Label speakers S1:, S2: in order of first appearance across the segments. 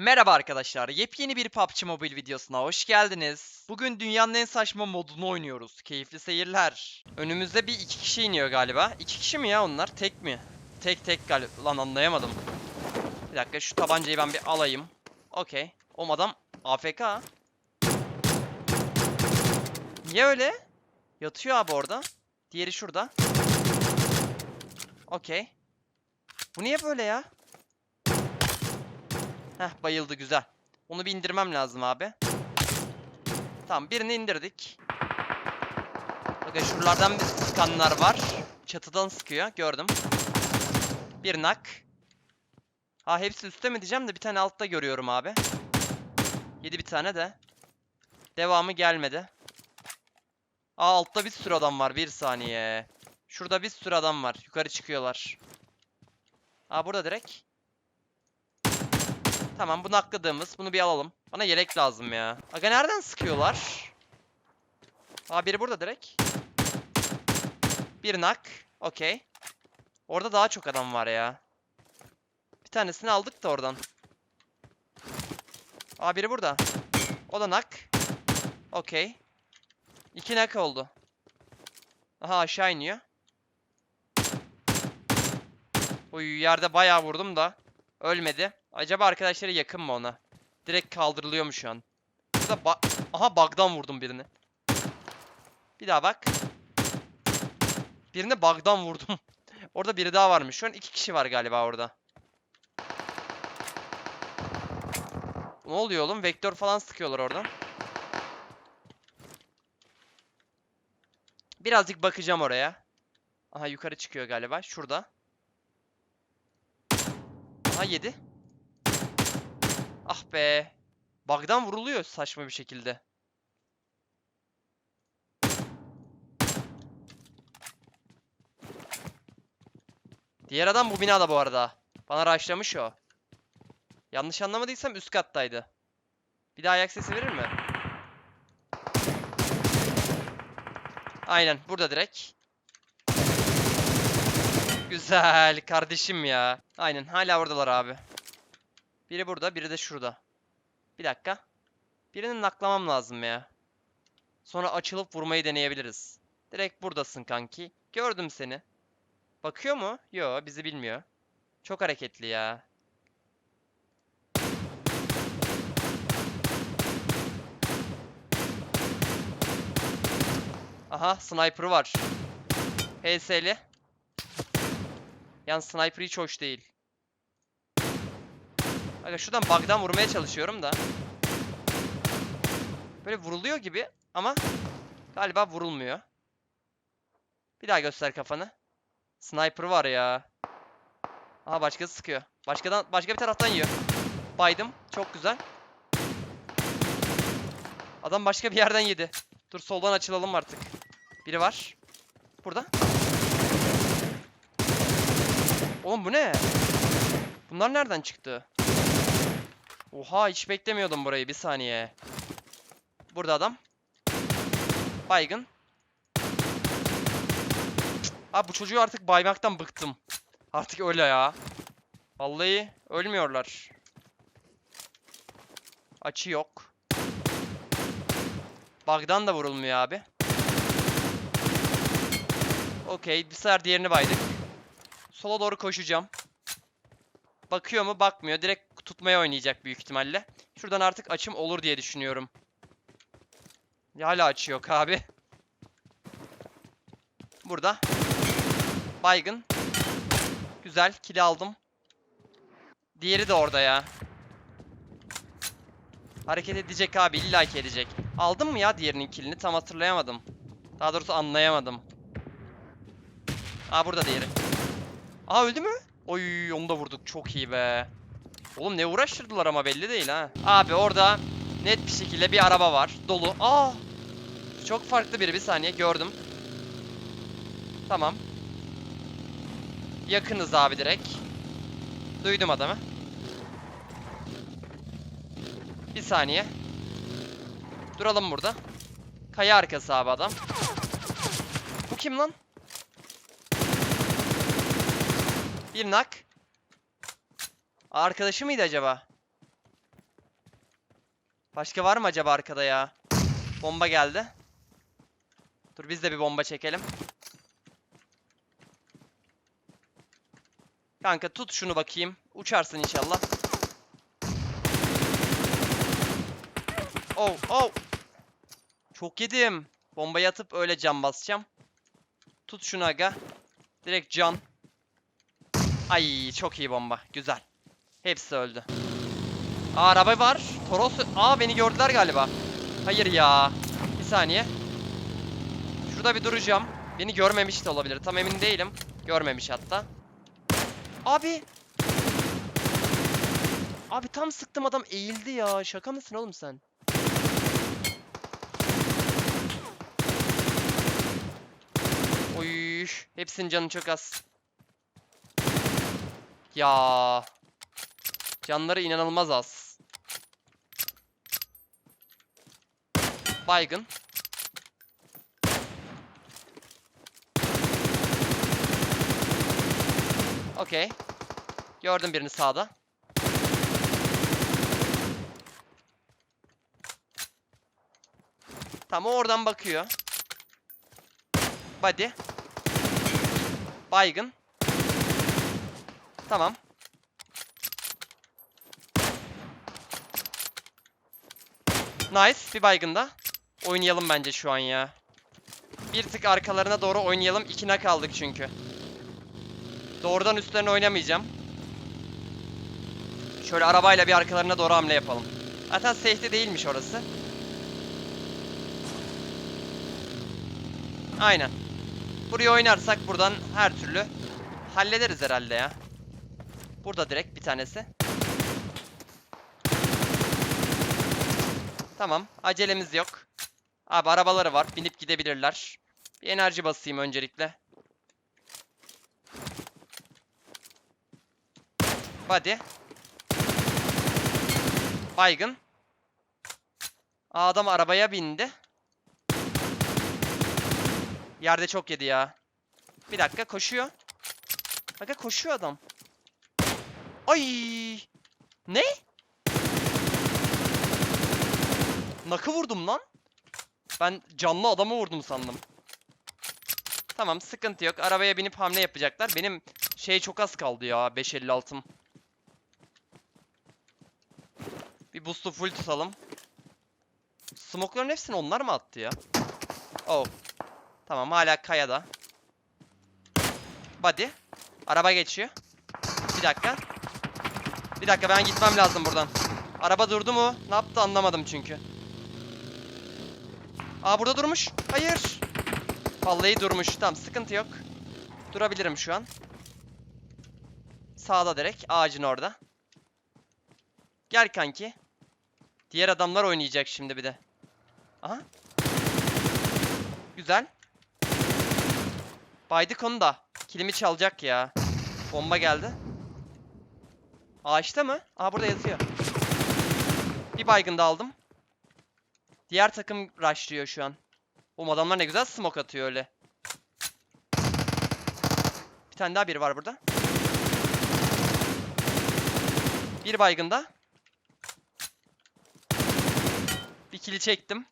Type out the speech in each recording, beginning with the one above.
S1: Merhaba arkadaşlar, yepyeni bir PUBG Mobile videosuna hoş geldiniz. Bugün dünyanın en saçma modunu oynuyoruz. Keyifli seyirler. Önümüzde bir iki kişi iniyor galiba. İki kişi mi ya onlar? Tek mi? Tek tek galiba. Lan anlayamadım. Bir dakika şu tabancayı ben bir alayım. Okey. O adam AFK. Niye öyle? Yatıyor abi orada. Diğeri şurada. Okey. Bu niye böyle ya? Heh bayıldı güzel. Onu bir indirmem lazım abi. Tamam birini indirdik. Bakın şuralardan bir sıkanlar var. Çatıdan sıkıyor gördüm. Bir nak. Ha hepsi üstte mi diyeceğim de bir tane altta görüyorum abi. Yedi bir tane de. Devamı gelmedi. Aa altta bir sürü adam var bir saniye. Şurada bir sürü adam var. Yukarı çıkıyorlar. Aa burada direkt. Tamam bunu akladığımız. Bunu bir alalım. Bana yelek lazım ya. Aga nereden sıkıyorlar? Aa biri burada direkt. Bir nak. Okey. Orada daha çok adam var ya. Bir tanesini aldık da oradan. Aa biri burada. O da nak. Okey. İki nak oldu. Aha aşağı iniyor. Uy yerde bayağı vurdum da. Ölmedi. Acaba arkadaşları yakın mı ona? Direkt kaldırılıyor mu şu an? Burada ba Aha bug'dan vurdum birini. Bir daha bak. Birini bug'dan vurdum. orada biri daha varmış. Şu an iki kişi var galiba orada. Ne oluyor oğlum? Vektör falan sıkıyorlar oradan. Birazcık bakacağım oraya. Aha yukarı çıkıyor galiba. Şurada. Aha yedi. Ah be. Bug'dan vuruluyor saçma bir şekilde. Diğer adam bu binada bu arada. Bana rushlamış o. Yanlış anlamadıysam üst kattaydı. Bir daha ayak sesi verir mi? Aynen burada direkt. Güzel kardeşim ya. Aynen hala oradalar abi. Biri burada, biri de şurada. Bir dakika. Birini naklamam lazım ya. Sonra açılıp vurmayı deneyebiliriz. Direkt buradasın kanki. Gördüm seni. Bakıyor mu? Yo, bizi bilmiyor. Çok hareketli ya. Aha, sniper var. HS'li. Yan sniper hiç hoş değil. Aga şuradan bug'dan vurmaya çalışıyorum da. Böyle vuruluyor gibi ama galiba vurulmuyor. Bir daha göster kafanı. Sniper var ya. Aha başkası sıkıyor. Başkadan başka bir taraftan yiyor. Baydım. Çok güzel. Adam başka bir yerden yedi. Dur soldan açılalım artık. Biri var. Burada. Oğlum bu ne? Bunlar nereden çıktı? Oha hiç beklemiyordum burayı bir saniye. Burada adam. Baygın. Abi bu çocuğu artık baymaktan bıktım. Artık öyle ya. Vallahi ölmüyorlar. Açı yok. Bug'dan da vurulmuyor abi. Okey bir sefer diğerini baydık. Sola doğru koşacağım. Bakıyor mu? Bakmıyor. Direkt tutmaya oynayacak büyük ihtimalle. Şuradan artık açım olur diye düşünüyorum. Hala açı yok abi. Burada. Baygın. Güzel. Kili aldım. Diğeri de orada ya. Hareket edecek abi. İlla ki edecek. Aldım mı ya diğerinin kilini? Tam hatırlayamadım. Daha doğrusu anlayamadım. Aa burada diğeri. Aa öldü mü? Oy onu da vurduk. Çok iyi be. Oğlum ne uğraştırdılar ama belli değil ha. Abi orada net bir şekilde bir araba var. Dolu. Aa! Çok farklı biri. Bir saniye gördüm. Tamam. Yakınız abi direkt. Duydum adamı. Bir saniye. Duralım burada. Kaya arkası abi adam. Bu kim lan? Bir nak. Arkadaşı mıydı acaba? Başka var mı acaba arkada ya? Bomba geldi. Dur biz de bir bomba çekelim. Kanka tut şunu bakayım. Uçarsın inşallah. Oh oh. Çok yedim. Bombayı atıp öyle cam basacağım. Tut şunu aga. Direkt can. Ay çok iyi bomba. Güzel. Hepsi öldü. Aa araba var. Toros. Aa beni gördüler galiba. Hayır ya. Bir saniye. Şurada bir duracağım. Beni görmemiş de olabilir. Tam emin değilim. Görmemiş hatta. Abi. Abi tam sıktım adam eğildi ya. Şaka mısın oğlum sen? Oy, hepsinin canı çok az. Ya. Canları inanılmaz az. Baygın. Okey. Gördüm birini sağda. Tamam o oradan bakıyor. Body. Baygın. Tamam. Nice. Bir baygın da. Oynayalım bence şu an ya. Bir tık arkalarına doğru oynayalım. İkine kaldık çünkü. Doğrudan üstlerine oynamayacağım. Şöyle arabayla bir arkalarına doğru hamle yapalım. Zaten safety değilmiş orası. Aynen. Buraya oynarsak buradan her türlü hallederiz herhalde ya. Burada direkt bir tanesi. Tamam. Acelemiz yok. Abi arabaları var. Binip gidebilirler. Bir enerji basayım öncelikle. Body. Baygın. Adam arabaya bindi. Yerde çok yedi ya. Bir dakika koşuyor. Bakın koşuyor adam. Ay! Ne? Nakı vurdum lan. Ben canlı adamı vurdum sandım. Tamam sıkıntı yok. Arabaya binip hamle yapacaklar. Benim şey çok az kaldı ya. 5.56'm. Bir boost'u full tutalım. Smoke'ların hepsini onlar mı attı ya? Oh. Tamam hala kayada. Body. Araba geçiyor. Bir dakika. Bir dakika ben gitmem lazım buradan. Araba durdu mu? Ne yaptı anlamadım çünkü. Aa burada durmuş. Hayır. Vallahi durmuş. Tamam sıkıntı yok. Durabilirim şu an. Sağda direkt. Ağacın orada. Gel kanki. Diğer adamlar oynayacak şimdi bir de. Aha. Güzel. Baydık onu da. Kilimi çalacak ya. Bomba geldi. Ağaçta mı? Aa burada yatıyor. Bir baygın da aldım. Diğer takım rushlıyor şu an. Oğlum adamlar ne güzel smoke atıyor öyle. Bir tane daha biri var burada. Bir baygın da. Bir kili çektim.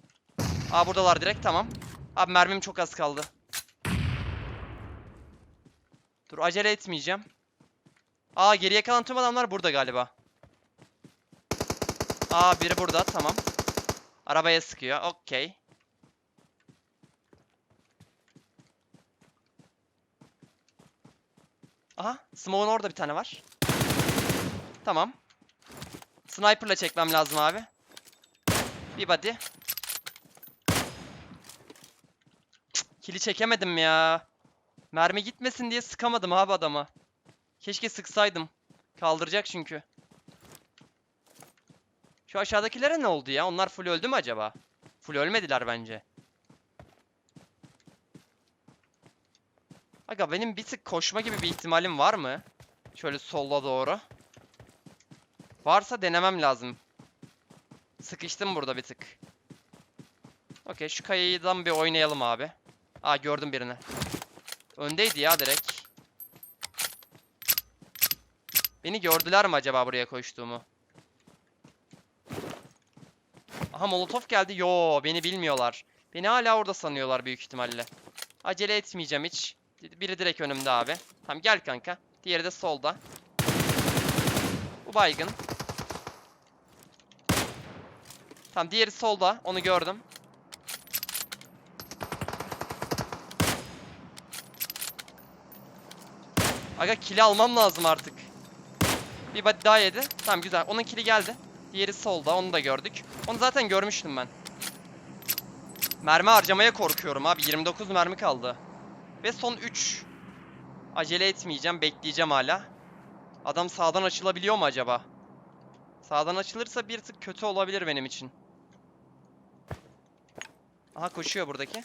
S1: Aa buradalar direkt tamam. Abi mermim çok az kaldı. Dur acele etmeyeceğim. Aa geriye kalan tüm adamlar burada galiba. Aa biri burada tamam. Arabaya sıkıyor. Okey. Aha Smoke'un orada bir tane var. Tamam. Sniper'la çekmem lazım abi. Bir body. Kili çekemedim ya. Mermi gitmesin diye sıkamadım abi adama. Keşke sıksaydım. Kaldıracak çünkü. Şu aşağıdakilere ne oldu ya? Onlar full öldü mü acaba? Full ölmediler bence. Aga benim bir tık koşma gibi bir ihtimalim var mı? Şöyle sola doğru. Varsa denemem lazım. Sıkıştım burada bir tık. Okey şu kayayıdan bir oynayalım abi. Aa gördüm birini. Öndeydi ya direkt. Beni gördüler mi acaba buraya koştuğumu? Aha molotof geldi. Yo beni bilmiyorlar. Beni hala orada sanıyorlar büyük ihtimalle. Acele etmeyeceğim hiç. Biri direkt önümde abi. Tamam gel kanka. Diğeri de solda. Bu baygın. Tamam diğeri solda. Onu gördüm. Aga kili almam lazım artık. Bir body daha yedi. Tamam güzel. Onun kili geldi. Diğeri solda. Onu da gördük. Onu zaten görmüştüm ben. Mermi harcamaya korkuyorum abi. 29 mermi kaldı. Ve son 3. Acele etmeyeceğim. Bekleyeceğim hala. Adam sağdan açılabiliyor mu acaba? Sağdan açılırsa bir tık kötü olabilir benim için. Aha koşuyor buradaki.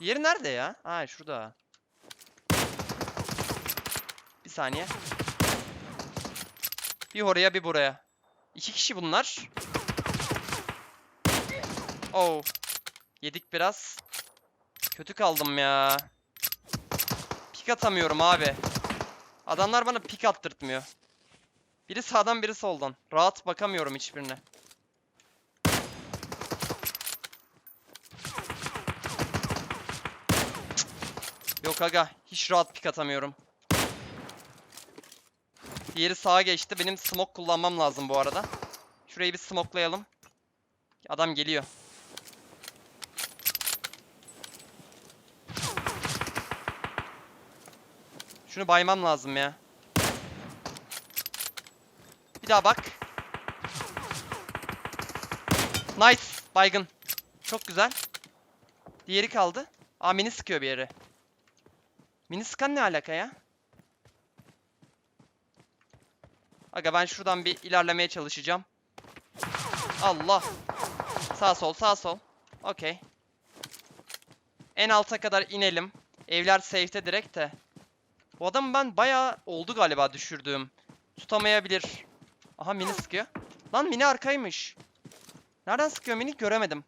S1: Diğeri nerede ya? Ha şurada. Bir saniye. Bir oraya bir buraya. İki kişi bunlar. Oh. Yedik biraz. Kötü kaldım ya. Pik atamıyorum abi. Adamlar bana pik attırtmıyor. Biri sağdan biri soldan. Rahat bakamıyorum hiçbirine. Yok aga. Hiç rahat pik atamıyorum. Diğeri sağa geçti. Benim smoke kullanmam lazım bu arada. Şurayı bir smoklayalım. Adam geliyor. Şunu baymam lazım ya. Bir daha bak. Nice. Baygın. Çok güzel. Diğeri kaldı. Aa mini sıkıyor bir yere. Mini sıkan ne alaka ya? Aga ben şuradan bir ilerlemeye çalışacağım. Allah. Sağ sol sağ sol. Okey. En alta kadar inelim. Evler safe'te direkt de. Bu adamı ben bayağı oldu galiba düşürdüğüm. Tutamayabilir. Aha mini sıkıyor. Lan mini arkaymış. Nereden sıkıyor mini göremedim.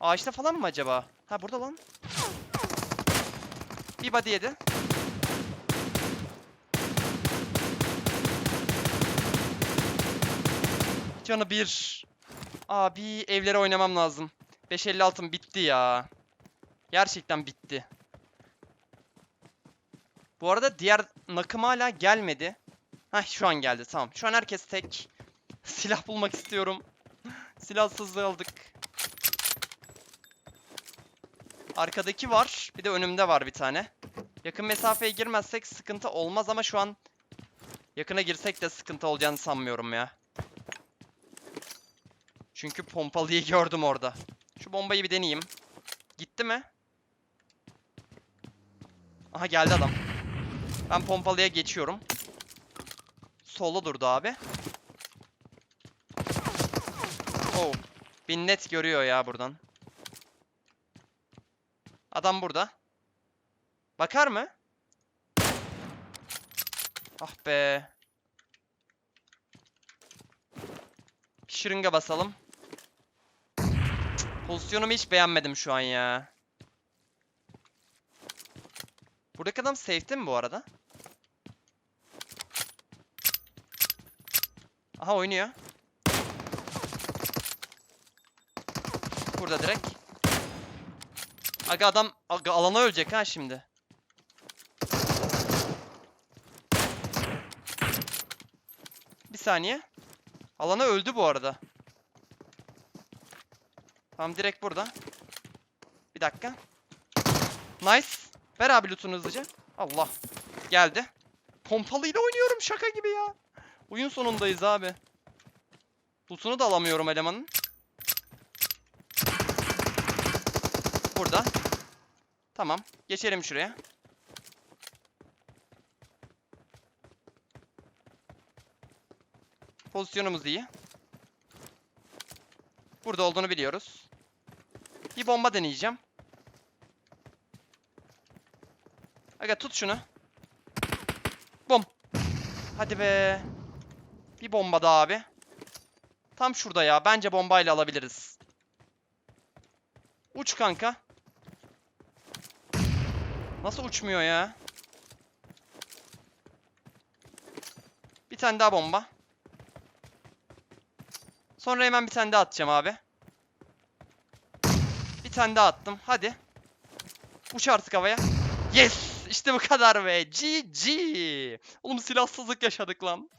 S1: Ağaçta falan mı acaba? Ha burada lan. Bir body yedi. Canı bir. Abi evlere oynamam lazım. 556'm bitti ya. Gerçekten bitti. Bu arada diğer nakım hala gelmedi. Hah şu an geldi tamam. Şu an herkes tek. Silah bulmak istiyorum. Silahsızlığı aldık. Arkadaki var. Bir de önümde var bir tane. Yakın mesafeye girmezsek sıkıntı olmaz ama şu an yakına girsek de sıkıntı olacağını sanmıyorum ya. Çünkü pompalıyı gördüm orada. Şu bombayı bir deneyeyim. Gitti mi? Aha geldi adam. Ben pompalıya geçiyorum. Solda durdu abi. Oh. Bin net görüyor ya buradan. Adam burada. Bakar mı? Ah be. Bir şırınga basalım. Pozisyonumu hiç beğenmedim şu an ya. Buradaki adam safe'te mi bu arada? Aha oynuyor. Burada direkt. Aga adam aga alana ölecek ha şimdi. Bir saniye. Alana öldü bu arada. Tamam direkt burada. Bir dakika. Nice. Ver abi loot'unu hızlıca. Allah. Geldi. Pompalıyla oynuyorum şaka gibi ya. Oyun sonundayız abi. Loot'unu da alamıyorum elemanın. Burada. Tamam. Geçelim şuraya. Pozisyonumuz iyi. Burada olduğunu biliyoruz. Bir bomba deneyeceğim. Aga tut şunu. Bom. Hadi be. Bir bomba daha abi. Tam şurada ya. Bence bombayla alabiliriz. Uç kanka. Nasıl uçmuyor ya? Bir tane daha bomba. Sonra hemen bir tane daha atacağım abi. Bir tane daha attım. Hadi. Uç artık havaya. Yes! İşte bu kadar be. GG. Oğlum silahsızlık yaşadık lan.